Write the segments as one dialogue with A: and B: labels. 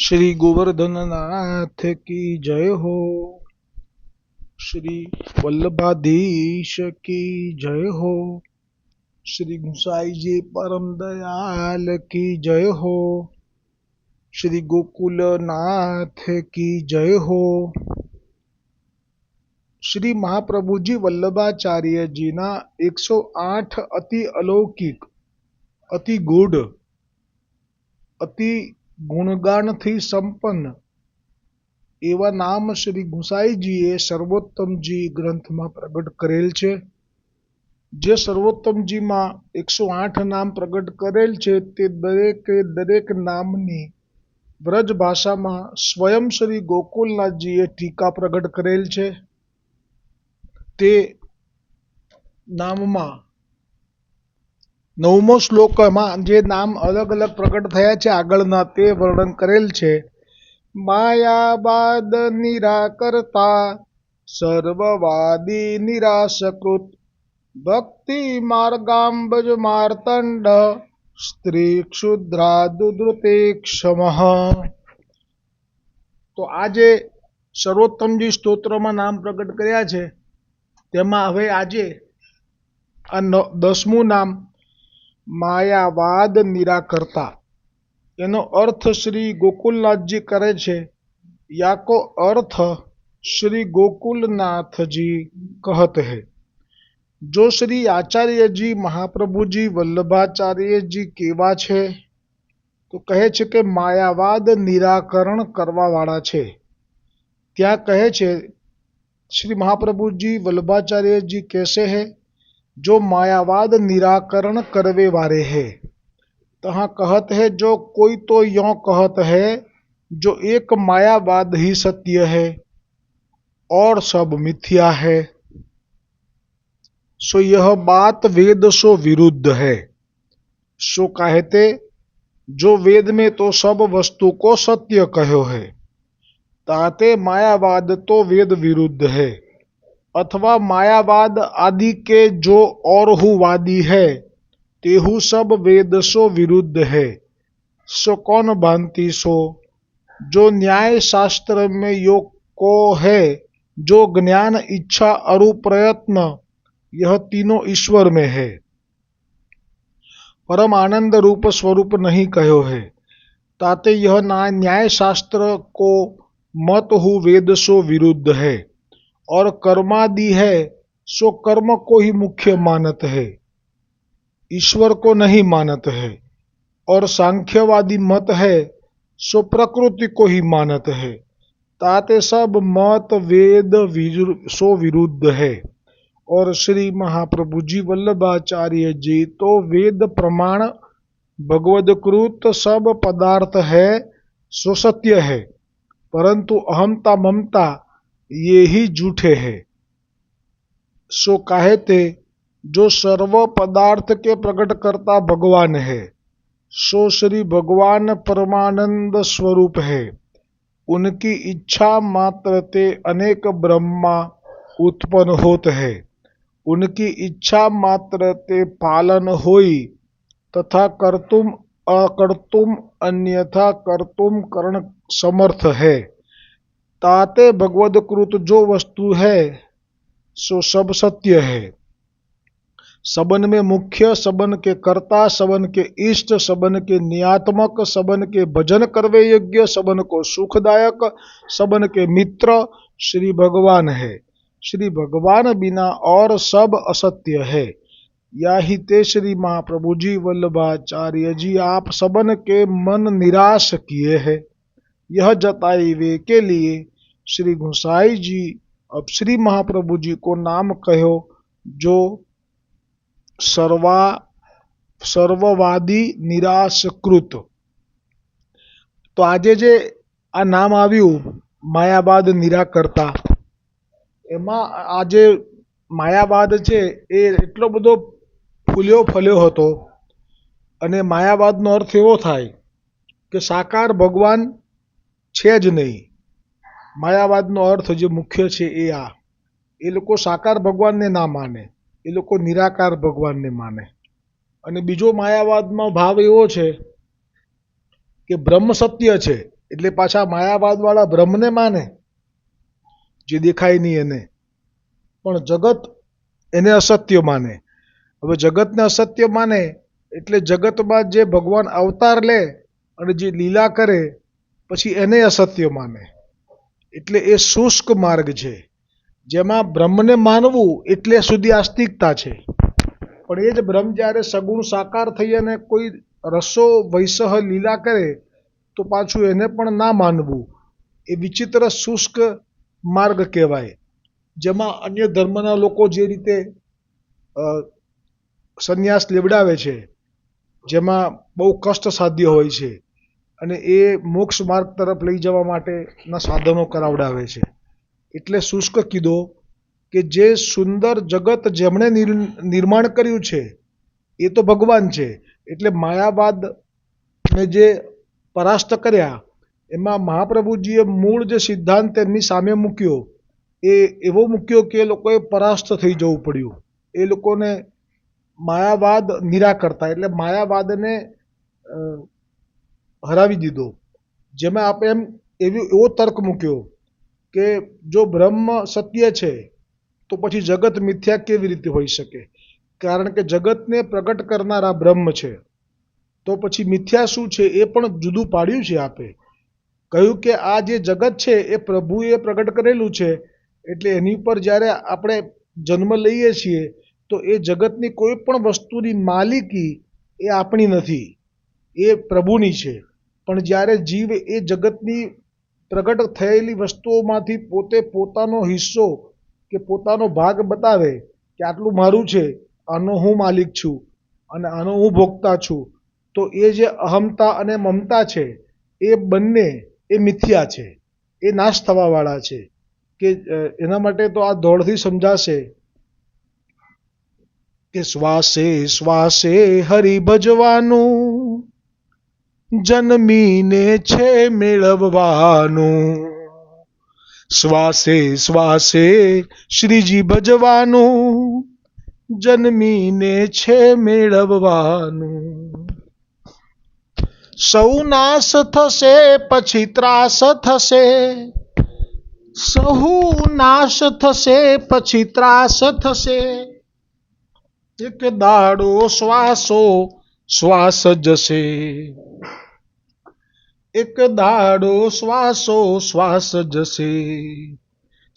A: શ્રી ગોવર્ધનનાથ કી જય હો શ્રી વલ્લભાધીશ કી જય હો શ્રી ગુસાઈજી પરમ દયાલ કી જય હો શ્રી ગોકુલનાથ કી જય હો શ્રી મહાપ્રભુજી વલ્લભાચાર્યજીના એકસો આઠ અતિ અલૌકિક અતિ ગૂઢ અતિ ગુણગાનથી સંપન્ન. એવા નામ શ્રી ગુસાઈજીએ સર્વોત્તમજી ગ્રંથમાં પ્રગટ કરેલ છે. જે સર્વોત્તમજીમાં એકસો આઠ નામ પ્રગટ કરેલ છે, તે દરેકે દરેક નામની વ્રજ ભાષામાં સ્વયં શ્રી ગોકુલનાથજીએ ટીકા પ્રગટ કરેલ છે. તે નામમાં નવમો શ્લોકમાં જે નામ અલગ અલગ પ્રગટ થયા છે, આગળના તે વર્ણન કરેલ છે. માયાવાદ નિરાકર્તા, સર્વવાદી નિરાશકૃત, ભક્તિ માર્ગાંબજ માર્તંડ, સ્ત્રી ક્ષુદ્રાદુદ્રુતે ક્ષમ તો આજે સર્વોત્તમજી સ્તોત્રમાં નામ પ્રગટ કર્યા છે, તેમાં હવે આજે આ દસમું નામ માયાવાદ નિરાકર્તા. એનો અર્થ શ્રી ગોકુલનાથજી કરે છે, યાકો અર્થ શ્રી ગોકુલનાથજી કહત હે. જો શ્રી આચાર્યજી, મહાપ્રભુજી, વલ્લભાચાર્યજી કેવા છે, તો કહે છે કે માયાવાદ નિરાકરણ કરવાવાળા છે. ત્યાં કહે છે, શ્રી મહાપ્રભુજી, વલ્લભાચાર્યજી કેસે હૈ? जो मायावाद निराकरण करवे वाले है। तहाँ कहत है, जो कोई तो यों कहत है, जो एक मायावाद ही सत्य है, और सब मिथ्या है। सो यह बात वेद सो विरुद्ध है। सो कहते, जो वेद में तो सब वस्तु को सत्य कहो है, ताते मायावाद तो वेद विरुद्ध है। अथवा मायावाद आदि के जो और वादी है, तेहु सब वेद सो विरुद्ध है। सो कौन भांति सो? जो न्याय शास्त्र में योग को है, जो ज्ञान, इच्छा अरु प्रयत्न, यह तीनों ईश्वर में है। परम आनंद रूप स्वरूप नहीं कहो है। ताते यह न्याय शास्त्र को मत हु वेद सो विरुद्ध है। और कर्मादि है, सो कर्म को ही मुख्य मानत है। ईश्वर को नहीं मानत है, और सांख्यवादी मत है, सो प्रकृति को ही मानत है। ताते सब मत वेद सो विरुद्ध है। और श्री महाप्रभु जी वल्लभाचार्य जी तो वेद प्रमाण भगवदकृत सब पदार्थ है, सो सत्य है। परंतु अहमता ममता ये ही झूठे है। सो काहे ते, जो सर्व पदार्थ के प्रकट करता भगवान है, सो श्री भगवान परमानंद स्वरूप है। उनकी इच्छा मात्र ते अनेक ब्रह्मा उत्पन्न होत है। उनकी इच्छा मात्र ते पालन होई, तथा कर्तुम अकर्तुम अन्यथा कर्तुम करण समर्थ है। ताते भगवद कृत जो वस्तु है, सो सब सत्य है। सबन में मुख्य, सबन के कर्ता, सबन के इष्ट, सबन के नियात्मक, सबन के भजन करवे योग्य, सबन को सुखदायक, सबन के मित्र श्री भगवान है। श्री भगवान बिना और सब असत्य है। या ही ते श्री महाप्रभु जी वल्लभाचार्य जी आप सबन के मन निराश किए हैं। यह जताई वे के लिए श्री घुसाई जी अब श्री महाप्रभु जी को नाम कहो जो सर्वा સર્વવાદી નિરાશકૃત તો આજે જે આ નામ આવ્યું માયાવાદ નિરાકર્તા એમાં આ જે માયાવાદ છે એ એટલો બધો ફૂલ્યો ફલ્યો હતો અને માયાવાદનો અર્થ એવો થાય કે સાકાર ભગવાન છે જ નહીં માયાવાદનો અર્થ જે મુખ્ય છે એ આ. એ લોકો સાકાર ભગવાનને ના માને. એ લોકો નિરાકાર ભગવાનને માને. અને બીજો માયાવાદમાં ભાવ એવો છે કે બ્રહ્મ સત્ય છે એટલે પાછા માયાવાદવાળા બ્રહ્મને માને, જે દેખાય નહીં એને. પણ જગત એને અસત્ય માને. હવે જગતને અસત્ય માને એટલે જગતમાં જે ભગવાન અવતાર લે અને જે લીલા કરે, પછી એને અસત્ય માને. એટલે એ શુષ્ક માર્ગ છે. જેમાં બ્રહ્મને માનવું એટલે સુધી આસ્તિકતા છે. પણ એ જ બ્રહ્મ જ્યારે સગુણ સાકાર થઈ અને કોઈ રસો, વૈસહ, લીલા કરે, તો પાછું એને પણ ના માનવું. એ વિચિત્ર શુષ્ક માર્ગ કહેવાય. જેમાં અન્ય ધર્મના લોકો જે રીતે સંન્યાસ લેવડાવે છે, જેમાં બહુ કષ્ટ સાધ્ય હોય છે. અને એ મોક્ષ માર્ગ તરફ લઈ જવા માટેના સાધનો કરાવડાવે છે. એટલે શુષ્ક કીધો કે જે સુંદર જગત જેમણે નિર્માણ કર્યું છે, એ તો ભગવાન છે. એટલે માયાવાદને જે પરાસ્ત કર્યા, એમાં મહાપ્રભુજીએ મૂળ જે સિદ્ધાંત એમની સામે મૂક્યો, એ એવો મૂક્યો કે એ લોકોએ પરાસ્ત થઈ જવું પડ્યું. એ લોકોને માયાવાદ નિરાકર્તા, એટલે માયાવાદને હરાવી દીધો. જેમાં આપણે એમ એવી, એવો તર્ક મૂક્યો કે જો બ્રહ્મ સત્ય છે, તો પછી જગત મિથ્યા કેવી રીતે હોઈ શકે? કારણ કે જગતને પ્રગટ કરનારા બ્રહ્મ છે. તો પછી મિથ્યા શું છે એ પણ જુદું પાડ્યું છે આપે. કહ્યું કે આ જે જગત છે એ પ્રભુએ પ્રગટ કરેલું છે, એટલે એની ઉપર જ્યારે આપણે જન્મ લઈએ છીએ, તો એ જગતની કોઈ પણ વસ્તુની માલિકી એ આપણી નથી. એ પ્રભુની છે. પણ જ્યારે જીવ એ જગતની પ્રગટ થયેલી વસ્તુઓમાંથી પોતે પોતાનો હિસ્સો કે પોતાનો ભાગ બતાવે કે આટલું મારું છે, આનો હું માલિક છું અને આનો હું ભોગતા છું, તો એ જે અહમતા અને મમતા છે, એ બંને એ મિથ્યા છે, એ નાશ થવાવાળા છે, કે એના માટે તો આ દોડથી સમજાશે કે શ્વાસે શ્વાસે હરિ ભજવાનું જન્મીને છે મેળવવાનું. શ્વાસે શ્વાસે શ્રીજી ભજવાનું. જન્મીને છે મેળવવાનું. સૌ નાશ થશે, પછી ત્રાસ થશે. સહુ નાશ થશે, પછી ત્રાસ થશે. એક દાડો શ્વાસો શ્વાસ જશે. એક દાડો શ્વાસો શ્વાસ જશે.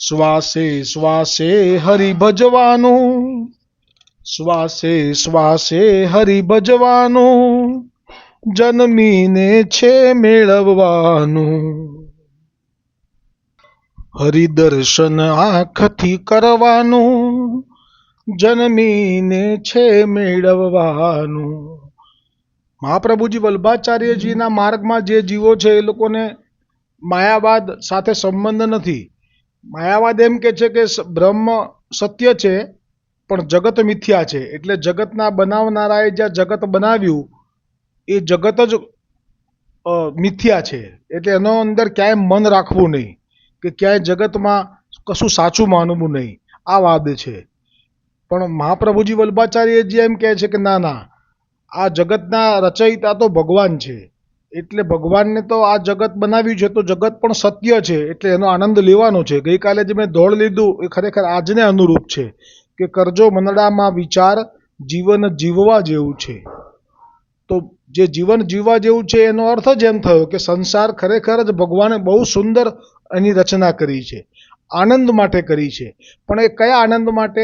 A: શ્વાસે શ્વાસે હરિ ભજવાનું. શ્વાસે શ્વાસે હરિ ભજવાનું. જન્મીને છે મેળવવાનું. હરિદર્શન આંખથી કરવાનું. જન્મીને છે મેળવવાનું. મહાપ્રભુજી વલ્ભાચાર્યજીના માર્ગમાં જે જીવો છે એ લોકોને માયાવાદ સાથે સંબંધ નથી. માયાવાદ એમ કે છે કે બ્રહ્મ સત્ય છે, પણ જગત મિથ્યા છે. એટલે જગતના બનાવનારાએ જ્યાં જગત બનાવ્યું, એ જગત જ મિથ્યા છે. એટલે એનો અંદર ક્યાંય મન રાખવું નહીં, કે ક્યાંય જગતમાં કશું સાચું માનવું નહીં. આ વાદ છે. પણ મહાપ્રભુજી વલ્ભાચાર્યજી એમ કહે છે કે ના ના આ જગતના રચયિતા તો ભગવાન છે. એટલે ભગવાનને તો આ જગત બનાવ્યું છે, તો જગત પણ સત્ય છે, એટલે એનો આનંદ લેવાનો છે. ગઈકાલે જે મેં દોડ લીધું, એ ખરેખર આજને અનુરૂપ છે કે કરજો મનડામાં વિચાર, જીવન જીવવા જેવું છે. તો જે જીવન જીવવા જેવું છે, એનો અર્થ જ એમ થયો કે સંસાર ખરેખર જ ભગવાને બહુ સુંદર એની રચના કરી છે, આનંદ માટે કરી છે. પણ એ કયા આનંદ માટે?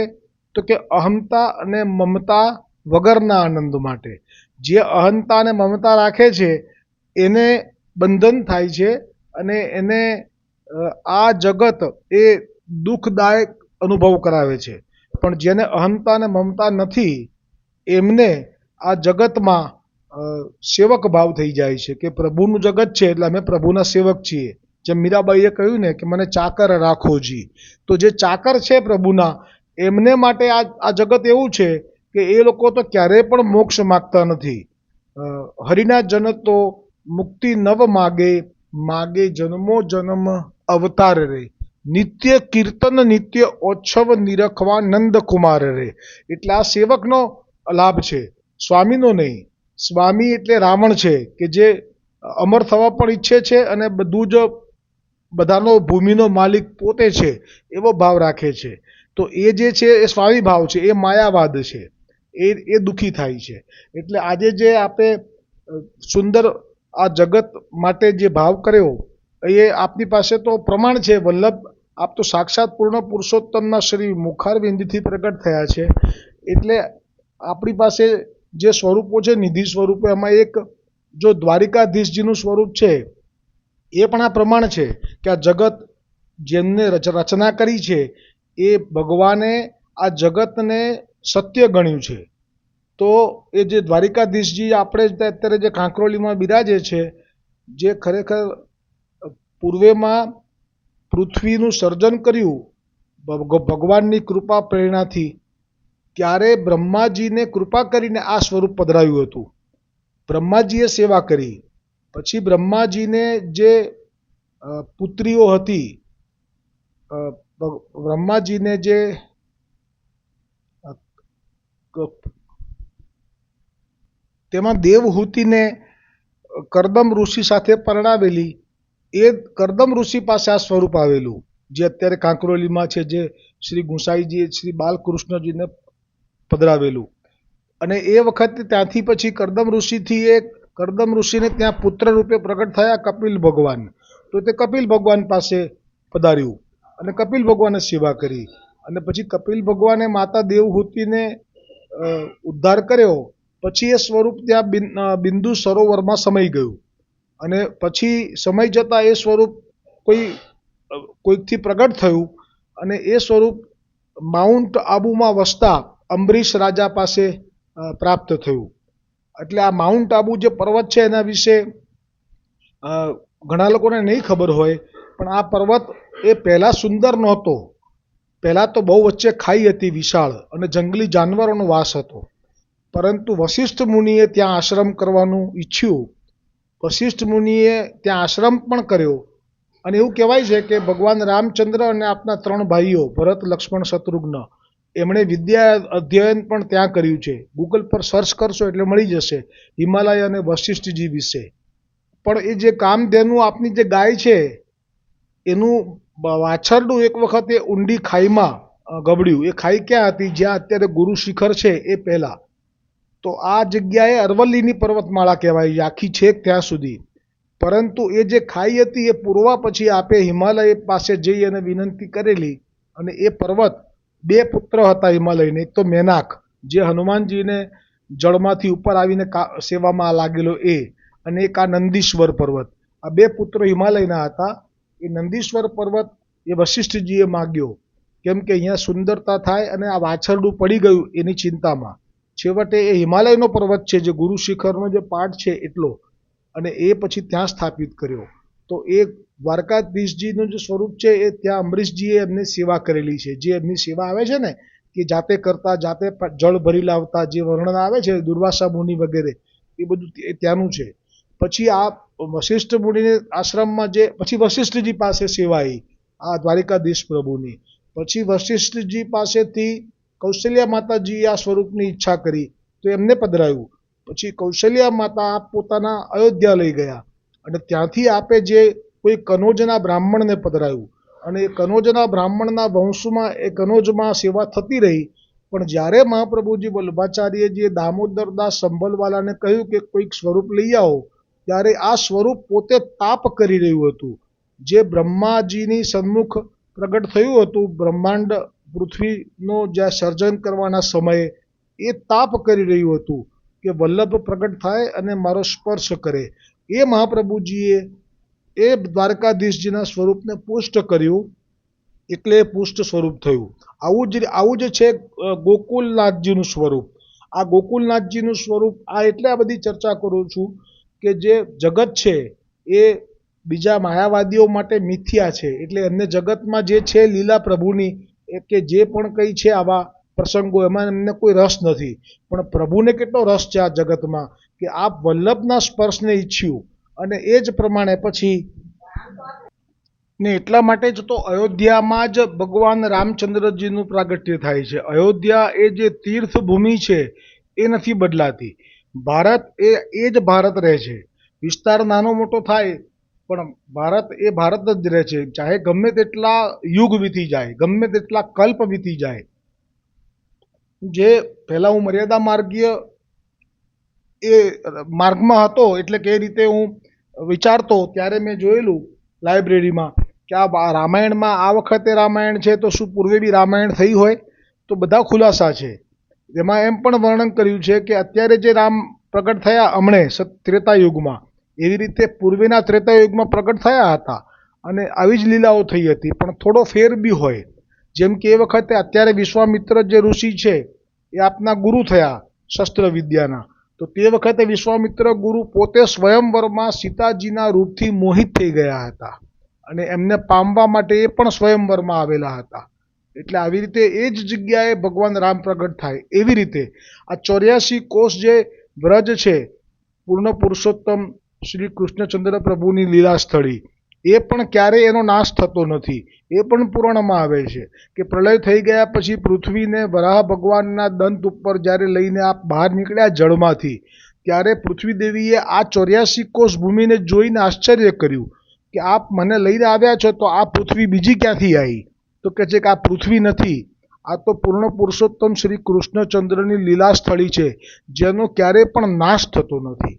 A: તો કે અહમતા અને મમતા વગરના આનંદ માટે. જે અહંતા અને મમતા રાખે છે, એને બંધન થાય છે અને એને આ જગત એ દુઃખદાયક અનુભવ કરાવે છે. પણ જેને અહંતા અને મમતા નથી, એમને આ જગતમાં સેવક ભાવ થઈ જાય છે કે પ્રભુનું જગત છે એટલે અમે પ્રભુના સેવક છીએ. જેમ મીરાબાઈએ કહ્યું ને કે મને ચાકર રાખો જી. તો જે ચાકર છે પ્રભુના, એમને માટે આ આ જગત એવું છે કે એ લોકો તો ક્યારેય પણ મોક્ષ માગતા નથી. હરિના જન તો મુક્તિ નવ માગે માગે જન્મો જન્મ અવતાર રે. નિત્ય કીર્તન નિત્ય ઓછવ નિરખવા નંદ કુમાર રે. એટલે આ સેવકનો લાભ છે. સ્વામીનો નહીં. સ્વામી એટલે રાવણ છે, કે જે અમર થવા પણ ઈચ્છે છે અને બધું જ બધાનો ભૂમિનો માલિક પોતે છે, એવો ભાવ રાખે છે. તો એ જે છે, એ સ્વામી ભાવ છે, એ માયાવાદ છે. એ એ દુઃખી થાય છે. એટલે આજે જે આપણે સુંદર આ જગત માટે જે ભાવ કર્યો, એ આપની પાસે તો પ્રમાણ છે. વલ્લભ, આપ તો સાક્ષાત પૂર્ણ પુરુષોત્તમના શ્રી મુખારવિંદથી પ્રગટ થયા છે. એટલે આપણી પાસે જે સ્વરૂપો છે, નિધિ સ્વરૂપો, એમાં એક જો દ્વારિકાધીશજીનું સ્વરૂપ છે, એ પણ આ પ્રમાણ છે કે આ જગત જેમને રચ- રચના કરી છે, એ ભગવાને આ જગતને સત્ય ગણ્યું છે. તો એ જે દ્વારિકાધીશજી આપણે અત્યારે જે કાંકરોલીમાં બિરાજે છે, જે ખરેખર પૂર્વેમાં પૃથ્વીનું સર્જન કર્યું ભગવાનની કૃપા પ્રેરણાથી, ત્યારે બ્રહ્માજીને કૃપા કરીને આ સ્વરૂપ પધરાવ્યું હતું. બ્રહ્માજીએ સેવા કરી. પછી બ્રહ્માજીને જે પુત્રીઓ હતી બ્રહ્માજીને જે તેમાં દેવહૂતિને કરદમ ઋષિ સાથે પરણાવેલી. એ કરદમ ઋષિ પાસે આ સ્વરૂપ આવેલું, જે અત્યારે કાંકરોલીમાં છે, જે શ્રી ગુંસાઈજીએ, શ્રી બાલકૃષ્ણજીને પધરાવેલું. અને એ વખતે ત્યાંથી પછી કરદમ ઋષિથી એ કરદમ ઋષિને ત્યાં પુત્ર રૂપે પ્રગટ થયા કપિલ ભગવાન. તો તે કપિલ ભગવાન પાસે પધાર્યું અને કપિલ ભગવાને સેવા કરી. અને પછી કપિલ ભગવાને માતા દેવહૂતિને ઉદ્ધાર કર્યો, પછી એ સ્વરૂપ ત્યાં બિંદુ સરોવરમાં સમાઈ ગયું. અને પછી સમય જતાં એ સ્વરૂપ કોઈ કોઈકથી પ્રગટ થયું અને એ સ્વરૂપ માઉન્ટ આબુમાં વસતા અંબરીશ રાજા પાસે પ્રાપ્ત થયું. એટલે આ માઉન્ટ આબુ જે પર્વત છે એના વિશે ઘણા લોકોને નહીં ખબર હોય, પણ આ પર્વત એ પહેલાં સુંદર નહોતો. પહેલાં તો બહુ વચ્ચે ખાઈ હતી વિશાળ અને જંગલી જાનવરોનો વાસ હતો. પરંતુ વશિષ્ઠ મુનિએ ત્યાં આશ્રમ કરવાનું ઈચ્છ્યું. વશિષ્ઠ મુનિએ ત્યાં આશ્રમ પણ કર્યો. અને એવું કહેવાય છે કે ભગવાન રામચંદ્ર અને આપના ત્રણ ભાઈઓ, ભરત, લક્ષ્મણ, શત્રુઘ્ન, એમણે વિદ્યા અધ્યયન પણ ત્યાં કર્યું છે. ગૂગલ પર સર્ચ કરશો એટલે મળી જશે હિમાલય અને વશિષ્ઠજી વિશે. પણ એ જે કામધેનુ આપની જે ગાય છે, એનું વાછરડું એક વખત એ ઊંડી ખાઈમાં ગબડ્યું. એ ખાઈ ક્યાં હતી? જ્યાં અત્યારે ગુરુ શિખર છે એ પહેલાં. તો આ જગ્યાએ અરવલ્લીની પર્વતમાળા કહેવાય. છે આખી છેક ત્યાં સુધી. પરંતુ એ જે ખાઈ હતી એ પૂરવા પછી આપે હિમાલય પાસે જઈ અને વિનંતી કરેલી અને એ પર્વત બે પુત્ર હતા હિમાલયને. એક તો મેનાક, જે હનુમાનજીને જળમાંથી ઉપર આવીને સેવામાં લાગેલો એ અને એક આ નંદીશ્વર પર્વત. આ બે પુત્રો હિમાલયના હતા. એ નંદીશ્વર પર્વત એ વશિષ્ઠજીએ માગ્યો. કેમ કે અહીંયા સુંદરતા થાય અને આ વાછરડું પડી ગયું એની ચિંતામાં. છેવટે એ હિમાલયનો પર્વત છે જે ગુરુ શિખરનો જે પાઠ છે એટલો. અને એ પછી ત્યાં સ્થાપિત કર્યો. તો એ દ્વારકાધીશજીનું જે સ્વરૂપ છે એ ત્યાં અમરીશજીએ એમની સેવા કરેલી છે. જે એમની સેવા આવે છે ને, કે જાતે કરતા, જાતે જળ ભરી લાવતા, જે વર્ણન આવે છે, દુર્વાસા મુનિ વગેરે, એ બધું ત્યાંનું છે. પછી આ વશિષ્ઠ મુનિને આશ્રમમાં જે, પછી વશિષ્ઠજી પાસે સેવાઈ, આ દ્વારિકાધીશ પ્રભુની. પછી વશિષ્ઠજી પાસેથી કૌશલ્યા માતાજીએ આ સ્વરૂપની ઈચ્છા કરી, તો એમને પધરાયું. પછી કૌશલ્યા માતા આપ પોતાના અયોધ્યા લઈ ગયા અને ત્યાંથી આપે જે કોઈ કનોજના બ્રાહ્મણને પધરાયું. અને એ કનોજના બ્રાહ્મણના વંશમાં, એ કનોજમાં સેવા થતી રહી. પણ જ્યારે મહાપ્રભુજી વલ્લભાચાર્યજીએ દામોદરદાસ સંભલવાલાને કહ્યું કે કોઈક સ્વરૂપ લઈ આવો ત્યારે આ સ્વરૂપ પોતે તાપ કરી રહ્યું હતું. જે બ્રહ્માજીની સન્મુખ પ્રગટ થયું હતું, બ્રહ્માંડ પૃથ્વીનો જ્યાં સર્જન કરવાના સમયે, એ તાપ કરી રહ્યું હતું કે વલ્લભ પ્રગટ થાય અને મારો સ્પર્શ કરે. એ મહાપ્રભુજીએ એ દ્વારકાધીશજીના સ્વરૂપને પુષ્ટ કર્યું, એટલે પુષ્ટ સ્વરૂપ થયું. આવું જ આવું જ છે ગોકુલનાથજીનું સ્વરૂપ. આ ગોકુલનાથજીનું સ્વરૂપ, આ એટલે આ બધી ચર્ચા કરું છું કે જે જગત છે, એ બીજા માયાવાદીઓ માટે મિથ્યા છે. એટલે એમને જગતમાં જે છે લીલા પ્રભુની કે જે પણ કંઈ છે આવા પ્રસંગો, એમાં એમને કોઈ રસ નથી. પણ પ્રભુને કેટલો રસ છે આ જગતમાં કે આપ વલ્લભના સ્પર્શને ઈચ્છ્યું અને એ જ પ્રમાણે પછી ને એટલા માટે જ તો અયોધ્યામાં જ ભગવાન રામચંદ્રજીનું પ્રાગટ્ય થાય છે. અયોધ્યા એ જે તીર્થભૂમિ છે, એ નથી બદલાતી. ભારત એ એ જ ભારત રહે છે. વિસ્તાર નાનો મોટો થાય, પણ ભારત એ ભારત જ રહે છે. ચાહે ગમે તેટલા યુગ વીતી જાય, ગમે તેટલા કલ્પ વીતી જાય. જે પહેલાં હું મર્યાદા માર્ગીય એ માર્ગમાં હતો, એટલે કે રીતે હું વિચારતો, ત્યારે મેં જોયેલું લાઇબ્રેરીમાં કે આ રામાયણમાં આ વખતે રામાયણ છે, તો શું પૂર્વે બી રામાયણ થઈ હોય, તો બધા ખુલાસા છે. એમાં એમ પણ વર્ણન કર્યું છે કે અત્યારે જે રામ પ્રગટ થયા હમણે ત્રેતાયુગમાં, એવી રીતે પૂર્વેના ત્રેતાયુગમાં પ્રગટ થયા હતા અને આવી જ લીલાઓ થઈ હતી, પણ થોડો ફેર બી હોય. જેમ કે એ વખતે અત્યારે વિશ્વામિત્ર જે ઋષિ છે, એ આપના ગુરુ થયા શસ્ત્ર વિદ્યાના. તો તે વખતે વિશ્વામિત્ર ગુરુ પોતે સ્વયંવરમાં સીતાજીના રૂપથી મોહિત થઈ ગયા હતા અને એમને પામવા માટે એ પણ સ્વયંવરમાં આવેલા હતા. એટલે આવી રીતે એ જ જગ્યાએ ભગવાન રામ પ્રગટ થાય. એવી રીતે આ ચોર્યાસી કોષ જે વ્રજ છે પૂર્ણ પુરુષોત્તમ શ્રી કૃષ્ણચંદ્ર પ્રભુની લીલા સ્થળી એ પણ ક્યારેય એનો નાશ થતો નથી. એ પણ પુરાણમાં આવે છે કે પ્રલય થઈ ગયા પછી પૃથ્વીને વરાહ ભગવાનના દંત ઉપર જ્યારે લઈને આ બહાર નીકળ્યા જળમાંથી, ત્યારે પૃથ્વી દેવીએ આ ચોર્યાસી કોષ ભૂમિને જોઈને આશ્ચર્ય કર્યું કે આપ મને લઈને આવ્યા છો તો આ પૃથ્વી બીજી ક્યાંથી આવી? તો કહે છે કે આ પૃથ્વી નથી. આ તો પૂર્ણ પુરુષોત્તમ શ્રી કૃષ્ણચંદ્રની લીલા સ્થળી છે, જેનો ક્યારેય પણ નાશ થતો નથી.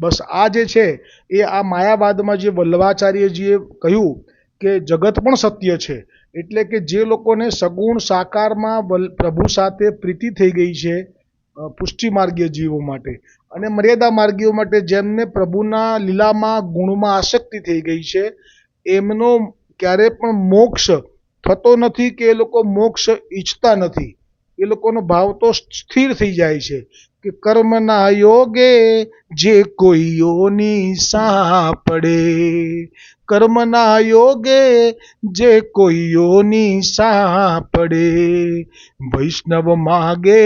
A: બસ આ જે છે, એ આ માયાવાદમાં જે વલ્લભાચાર્યજીએ કહ્યું કે જગત પણ સત્ય છે, એટલે કે જે લોકોને સગુણ સાકારમાં પ્રભુ સાથે પ્રીતિ થઈ ગઈ છે પુષ્ટિ માર્ગીય જીવો માટે અને મર્યાદા માર્ગીઓ માટે જેમને પ્રભુના લીલામાં ગુણમાં આસક્તિ થઈ ગઈ છે, એમનો ક્યારે પણ મોક્ષ થતો નથી કે એ લોકો મોક્ષ ઈચ્છતા નથી. એ લોકોનો ભાવ તો સ્થિર થઈ જાય છે કે કર્મના યોગે જે કોઈ યોની સાંપડે કર્મના યોગે જે કોઈ યોની સાંપડે વૈષ્ણવ માગે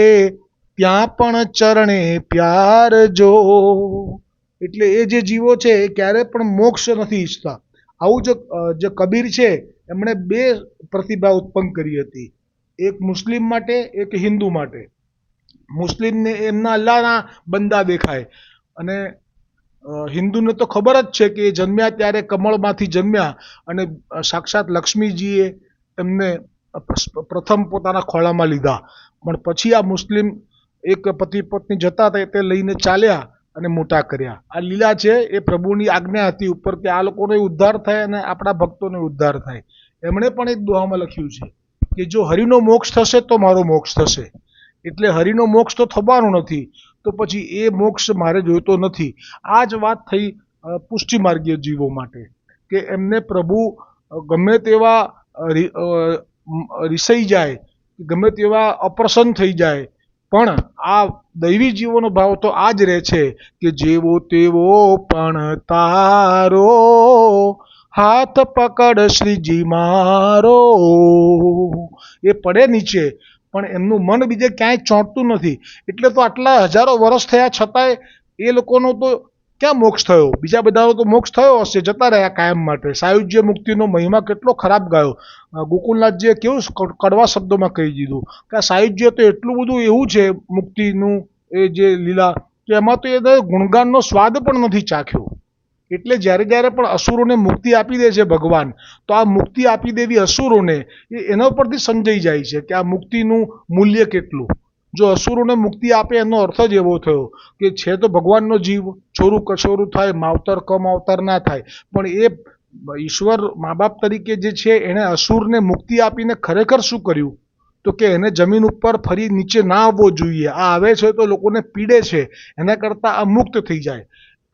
A: ત્યાં પણ ચરણે પ્યાર જો. એટલે એ જે જીવો છે એ ક્યારે પણ મોક્ષ નથી ઈચ્છતા. આવું જે કબીર છે એમણે બે પ્રતિભા ઉત્પન્ન કરી હતી. એક મુસ્લિમ માટે, એક હિન્દુ માટે. મુસ્લિમને એમના અલ્લાહના બંદા દેખાય. અને હિન્દુને તો ખબર જ છે કે એ જન્મ્યા ત્યારે કમળમાંથી જન્મ્યા અને સાક્ષાત લક્ષ્મીજીએ એમને પ્રથમ પોતાના ખોળામાં લીધા. પણ પછી આ મુસ્લિમ એક પતિ પત્ની જતા હતા તે લઈને ચાલ્યા અને મોટા કર્યા. આ લીલા છે એ પ્રભુની આજ્ઞા હતી ઉપર કે આ લોકોનો ઉદ્ધાર થાય અને આપણા ભક્તોનો ઉદ્ધાર થાય. એમણે પણ એક દોહામાં લખ્યું છે કે જો હરિનો મોક્ષ થશે તો મારો મોક્ષ થશે. એટલે હરિનો મોક્ષ તો થવાનો નથી, તો પછી એ મોક્ષ મારે જોઈતો નથી. આ જ વાત થઈ પુષ્ટિમાર્ગીય જીવો માટે, કે એમને પ્રભુ ગમે તેવા રિસાઈ જાય ગમે તેવા અપ્રસન્ન થઈ જાય, પણ આ દૈવી જીવોનો ભાવ તો આ જ રહે છે કે જેવો તેવો પણ તારો હાથ પકડ શ્રીજી મારો. એ પડે નીચે, પણ એમનું મન બીજે ક્યાંય ચોંટતું નથી. એટલે તો આટલા હજારો વર્ષ થયા છતાંય એ લોકોનો તો ક્યાં મોક્ષ થયો? બીજા બધાનો તો મોક્ષ થયો હશે, જતા રહ્યા કાયમ માટે. સાયુજ્ય મુક્તિનો મહિમા કેટલો ખરાબ ગાયો. ગોકુલનાથજીએ કેવું કડવા શબ્દોમાં કહી દીધું કે આ સાયુજ્ય તો એટલું બધું એવું છે મુક્તિનું, એ જે લીલા, કે એમાં તો એને ગુણગાનનો સ્વાદ પણ નથી ચાખ્યો. એટલે જ્યારે જ્યારે પણ અસુરોને મુક્તિ આપી દે છે ભગવાન, તો આ મુક્તિ આપી દેવી અસુરોને, એ એના પરથી સમજાઈ જાય છે કે આ મુક્તિનું મૂલ્ય કેટલું? જો અસુરોને મુક્તિ આપે એનો અર્થ જ એવો થયો કે છે તો ભગવાનનો જીવ છોરું કછોરું થાય, માવતર કમાવતર ના થાય, પણ એ ઈશ્વર મા બાપ તરીકે જે છે એણે અસુરને મુક્તિ આપીને ખરેખર શું કર્યું? તો કે એને જમીન ઉપર ફરી નીચે ના આવવો જોઈએ. આ આવે છે તો લોકોને પીડે છે. એના કરતાં આ મુક્ત થઈ જાય.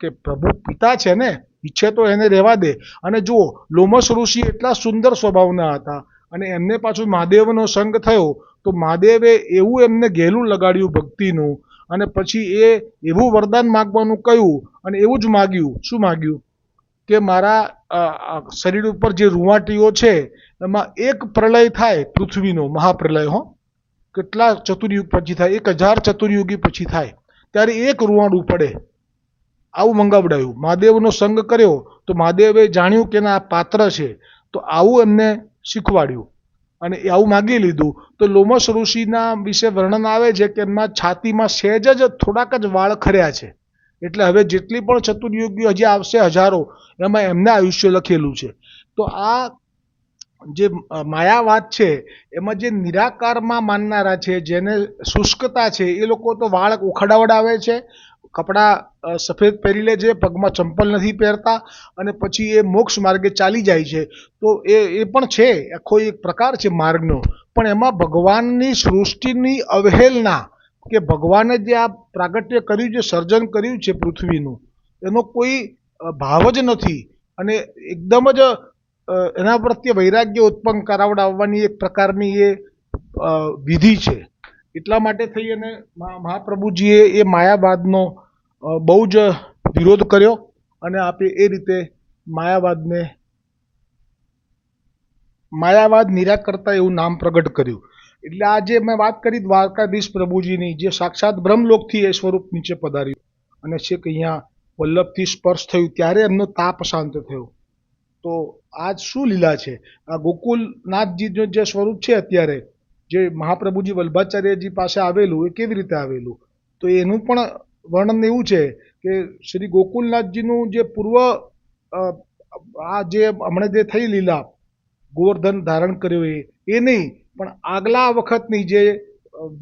A: કે પ્રભુ પિતા છે ને, ઈચ્છે તો એને રહેવા દે. અને જુઓ, લોમસ ઋષિ એટલા સુંદર સ્વભાવના હતા અને એમને પાછું મહાદેવનો સંગ થયો, તો મહાદેવે એવું એમને ઘેલું લગાડ્યું ભક્તિનું અને પછી એ એવું વરદાન માગવાનું કહ્યું અને એવું જ માગ્યું. શું માગ્યું? કે મારા શરીર ઉપર જે રૂંવાટીઓ છે, એમાં એક પ્રલય થાય પૃથ્વીનો, મહાપ્રલય, હો. કેટલા ચતુર્યુગ પછી થાય? એક હજાર ચતુર્યુગી પછી થાય. ત્યારે એક રૂવાડું પડે. આવું મંગાવડાયું. મહાદેવનો સંગ કર્યો તો મહાદેવે જાણ્યું કે આ પાત્ર છે. તો આવું એમને શીખવાડ્યું. અને આવું માગી લીધું. તો લોમસ ઋષિના વિશે વર્ણન આવે છે કે એમના છાતીમાં સહેજ જ થોડાક જ વાળ ખર્યા છે. એટલે હવે જેટલી પણ ચતુર્યુગીઓ હજી આવશે હજારો, એમાં એમને આયુષ્ય લખેલું છે. તો આ જે માયાવાદ છે, એમાં જે નિરાકારમાં માનનારા છે, જેને શુષ્કતા છે, એ લોકો તો વાળ ઉખડાવડાવે છે કપડાં સફેદ પહેરી લે છે, પગમાં ચંપલ નથી પહેરતા અને પછી એ મોક્ષ માર્ગે ચાલી જાય છે. તો એ એ પણ છે, આખો એક પ્રકાર છે માર્ગનો. પણ એમાં ભગવાનની સૃષ્ટિની અવહેલના કે ભગવાને જે આ પ્રાગટ્ય કર્યું છે, સર્જન કર્યું છે પૃથ્વીનું, એનો કોઈ ભાવ જ નથી. અને એકદમ જ એના પ્રત્યે વૈરાગ્ય ઉત્પન્ન કરાવડાવવાની એક પ્રકારની એ વિધિ છે. એટલા માટે થઈ અને મહાપ્રભુજીએ એ માયાવાદનો બહુ જ વિરોધ કર્યો અને આપે એ રીતે માયાવાદને, માયાવાદ નિરાકર્તા એવું નામ પ્રગટ કર્યું. એટલે આજે મેં વાત કરી દ્વારકાધીશ પ્રભુજીની, જે સાક્ષાત બ્રહ્મલોકથી એ સ્વરૂપ નીચે પધાર્યું. અને છેક અહીંયા વલ્લભથી સ્પર્શ થયું, ત્યારે એમનો તાપ શાંત થયો. તો આજ શું લીલા છે? આ ગોકુલનાથજીનું જે સ્વરૂપ છે અત્યારે જે મહાપ્રભુજી વલ્ભાચાર્યજી પાસે આવેલું એ કેવી રીતે આવેલું? તો એનું પણ વર્ણન એવું છે કે શ્રી ગોકુલનાથજીનું જે પૂર્વ આ જે હમણાં જે થઈ લીલા ગોવર્ધન ધારણ કર્યો એ એ નહીં, પણ આગલા વખતની જે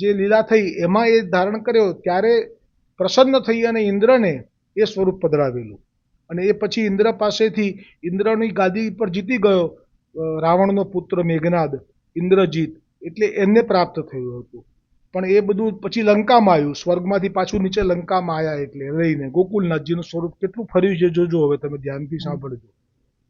A: જે લીલા થઈ એમાં એ ધારણ કર્યો ત્યારે પ્રસન્ન થઈ અને ઇન્દ્રને એ સ્વરૂપ પધરાવેલું. અને એ પછી ઇન્દ્ર પાસેથી ઇન્દ્રની ગાદી પર જીતી ગયો રાવણનો પુત્ર મેઘનાદ, ઇન્દ્રજીત. એટલે એમને પ્રાપ્ત થયું હતું. પણ એ બધું પછી લંકામાં આવ્યું. સ્વર્ગમાંથી પાછું નીચે લંકામાં આવ્યા એટલે રહીને. ગોકુલનાથજીનું સ્વરૂપ કેટલું ફર્યું છે જોજો હવે તમે ધ્યાનથી સાંભળજો.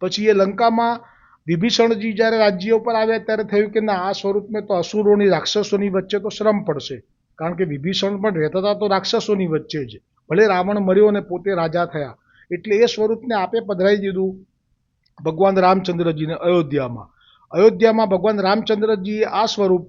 A: પછી એ લંકામાં વિભીષણજી જ્યારે રાજ્ય ઉપર આવ્યા ત્યારે થયું કે ના, આ સ્વરૂપને તો અસુરોની રાક્ષસોની વચ્ચે તો શ્રમ પડશે. કારણ કે વિભીષણ પણ રહેતા હતા તો રાક્ષસોની વચ્ચે જ. ભલે રાવણ મર્યો અને પોતે રાજા થયા. એટલે એ સ્વરૂપને આપે પધરાવી દીધું ભગવાન રામચંદ્રજીને અયોધ્યામાં. અયોધ્યામાં ભગવાન રામચંદ્રજીએ આ સ્વરૂપ,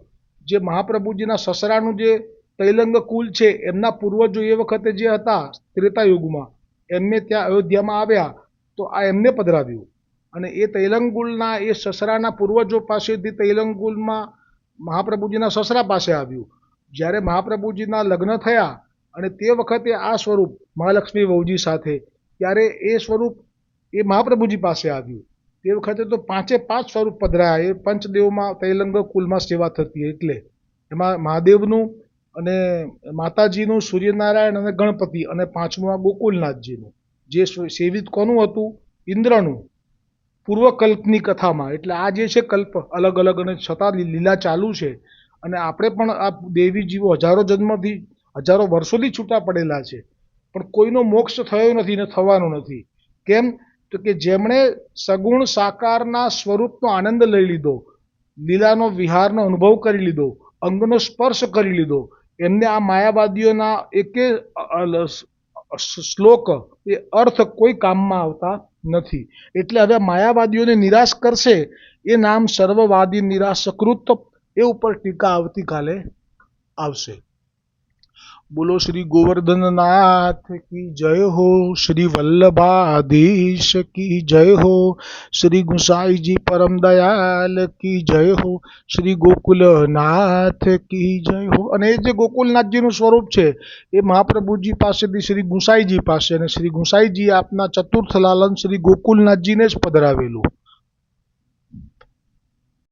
A: જે મહાપ્રભુજીના સસરાનું જે તૈલંગ કુલ છે, એમના પૂર્વજો એ વખતે જે હતા ત્રેતાયુગમાં એમને ત્યાં અયોધ્યામાં આવ્યા, તો આ એમને પધરાવ્યું. અને એ તૈલંગુલના એ સસરાના પૂર્વજો પાસેથી તૈલંગુલમાં મહાપ્રભુજીના સસરા પાસે આવ્યું. જ્યારે મહાપ્રભુજીના લગ્ન થયા અને તે વખતે આ સ્વરૂપ મહાલક્ષ્મી વહુજી સાથે, ત્યારે એ સ્વરૂપ એ મહાપ્રભુજી પાસે આવ્યું. તે વખતે તો પાંચે પાંચ સ્વરૂપ પધરાયા. એ પંચદેવમાં તૈલંગ કુલમાં સેવા થતી એટલે. એમાં મહાદેવનું અને માતાજીનું સૂર્યનારાયણ અને ગણપતિ અને પાંચમું આ ગોકુલનાથજીનું. જે સેવિત કોનું હતું? ઇન્દ્રનું. પૂર્વ કલ્પની કથામાં. એટલે આ જે છે કલ્પ, અલગ અલગ અને છતાં લીલા ચાલુ છે. અને આપણે પણ આ દેવી જીવો હજારો જન્મથી, હજારો વર્ષોથી છૂટા પડેલા છે. પણ કોઈનો મોક્ષ થયો નથી ને થવાનો નથી. કેમ? તો કે જેમણે સગુણ સાકારના સ્વરૂપનો આનંદ લઈ લીધો, લીલાનો વિહારનો અનુભવ કરી લીધો, અંગનો સ્પર્શ કરી લીધો, એમને આ માયાવાદીઓના એકે શ્લોક એ અર્થ કોઈ કામમાં આવતા નથી. એટલે હવે માયાવાદીઓને નિરાશ કરશે, એ નામ સર્વવાદી નિરાશકૃત એ ઉપર ટીકા આવતીકાલે આવશે. બોલો શ્રી ગોવર્ધનનાથ કી જય હો, શ્રી વલ્લભાધીશ કી જય હો, શ્રી ગુસાઈજી પરમ દયાલ કી જય હો, શ્રી ગોકુલનાથ કી જય હો. અને એ જે ગોકુલનાથજીનું સ્વરૂપ છે, એ મહાપ્રભુજી પાસેથી શ્રી ગુસાઈજી પાસે અને શ્રી ગુસાઈજી આપના ચતુર્થ લાલન શ્રી ગોકુલનાથજીને જ પધરાવેલું.